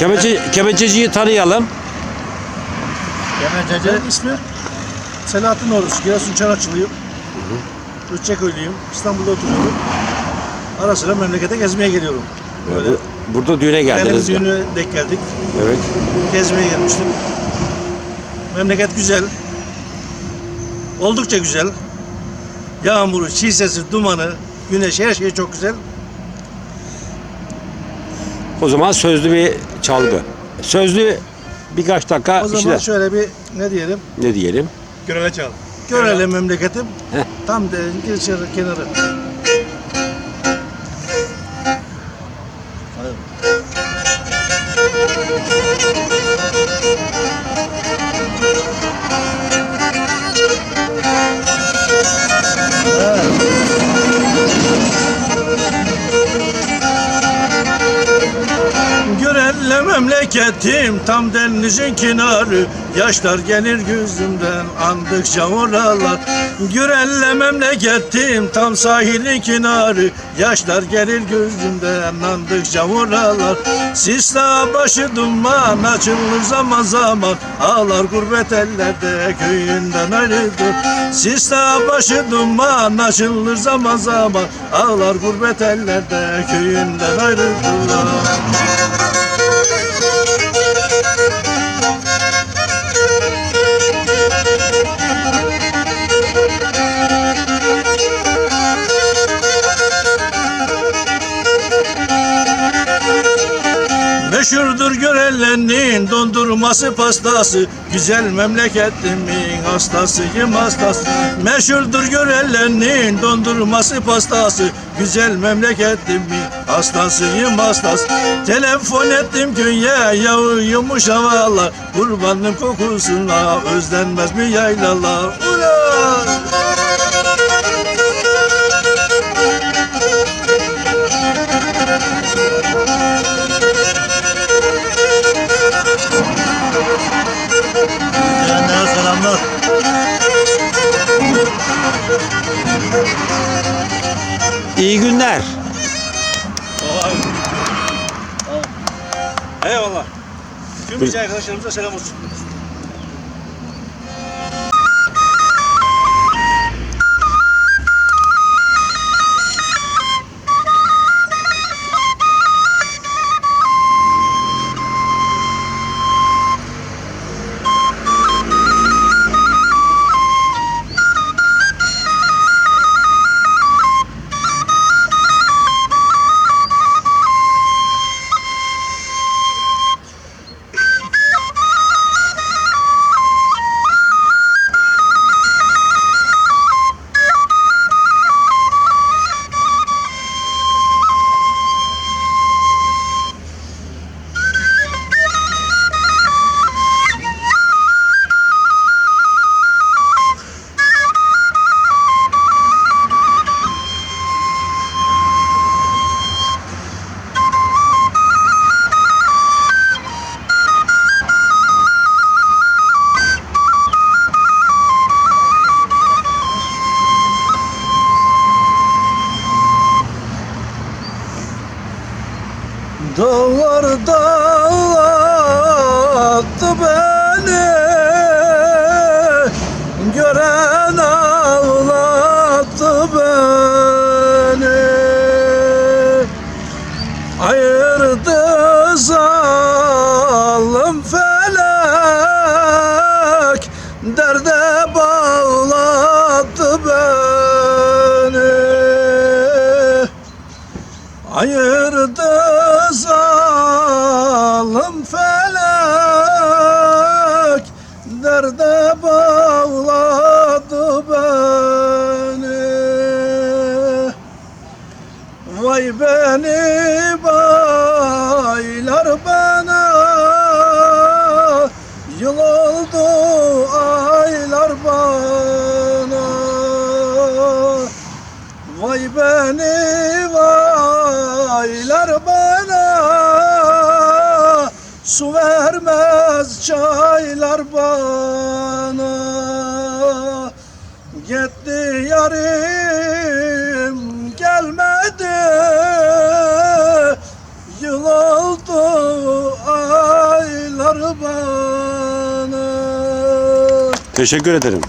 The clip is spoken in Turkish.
Kemece, kemececiyi tanıyalım. Benim ismi Selahattin Oruç. Giresun Çanakçılıyım. Üççeköylüyüm. İstanbul'da oturuyorum. Ara sıra memlekete gezmeye geliyorum. Böyle. Burada düğüne Benim geldiniz. düğünü denk geldik. Evet. Gezmeye gelmiştim. Memleket güzel. Oldukça güzel. Yağmuru, çiğ sesi, dumanı, güneş her şey çok güzel. O zaman sözlü bir çalgı. Sözlü birkaç dakika O zaman şeyler. şöyle bir ne diyelim? Ne diyelim? Görele çal. Görelim memleketim. Heh. Tam de geçer kenarı. Memleketim tam denizin kenarı. Yaşlar gelir gözümden andıkça oralar. Görelle memleketim tam sahilin kenarı. Yaşlar gelir gözümden andıkça oralar. Sisla başı duman açılır zaman zaman. Ağlar gurbet ellerde köyünden ayrıdır. Sisla başı duman açılır zaman zaman. Ağlar gurbet ellerde köyünden ayrıdır Meşhurdur görellenin dondurması pastası. Güzel memleketimin hastasıyım hastası. Meşhurdur görellenin dondurması pastası. Güzel memleketimin hastasıyım hastası. Telefon ettim köye yağıyormuş havalar Kurbanım kokusuna özlenmez mi yaylalar? Ulan! İyi günler. Eyvallah. Tüm bize arkadaşlarımıza selam olsun. Dağlar dağlattı beni. Gören ağlattı beni. Ayırdı zalim felek. Derde bağlattı beni. Ayırdı zalim felek. Derde bağladı beni. Vay beni baylar bana. Yıl oldu aylar bana. Vay beni Su vermez çaylar bana. Gitti yarim gelmedi. Yıl oldu aylar bana. Teşekkür ederim.